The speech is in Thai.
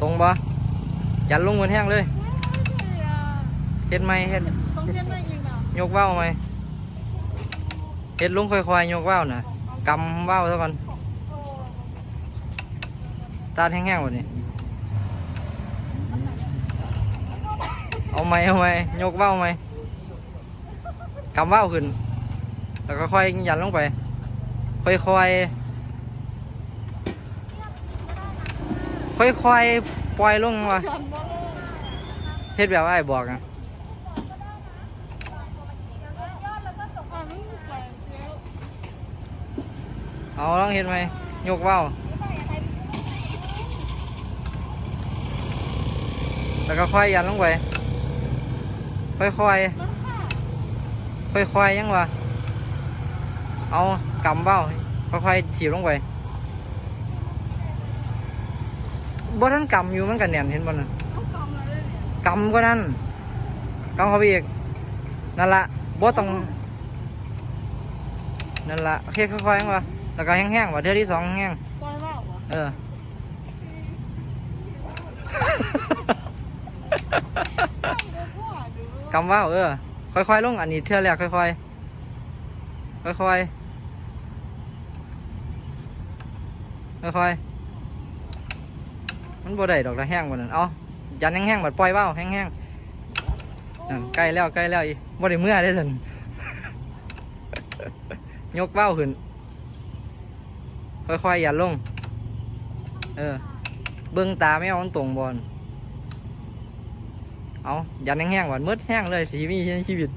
ตรงบ่ยันลงบนแห้งเลยเฮ็ดไหมเฮ็ดต้องเทียนได้อีกนะยกว่าวไหมเฮ็ดลงค่อยๆยกว่าวน่ะกำว่าวซะก่อนตาดแห้งๆกว่านี้เอาไหมเอาไหมยกว่าวไหมกำว่าวขึ้น แล้วก็ค่อยยันลงไป ค่อยๆ ค่อยๆ ปล่อยลงว่ะฉันว่าเฮ็ดแบบว่าไอ้บอกอะอันนี้ไปแล้วเอาลองเฮ็ดไหมยกว่าวแล้วก็ค่อยยันลงไป ค่อยๆ ค่อยๆ ยังวะ เอากำเบ้าค่อยๆถีบลงไป บ่ทันกำอยู่มันกันแน่นเห็นบ่น่ะต้องทำอะไรเนี่ยกำก็นั่นกำเข้าไปอีกนั่นละบ่ต้องนั่นละโอเคค่อยๆยังวะแล้วก็แห้งๆวะเทื่อที่สองแห้งปล่อยว่าวะเออต้องพ่อดูกำว่าวเออ ค่อยๆลงอันนี้เทื่อแรกค่อยๆค่อยๆค่อยๆ มันบ่ได้ดอกละแห้งกว่นั้นเอายันแห้งๆบัดปล่อยเบ้าแห้งๆนั่นใกล้แล้วใกล้แล้วอีบ่ได้เมื่อได้สันยกเบ้าขึ้น ค่อยๆยันลง เออ เบิ่งตาไม่เอามันตรงบอลเอายันแห้งๆก่อนมืดแห้งเลยสีมีชีวิต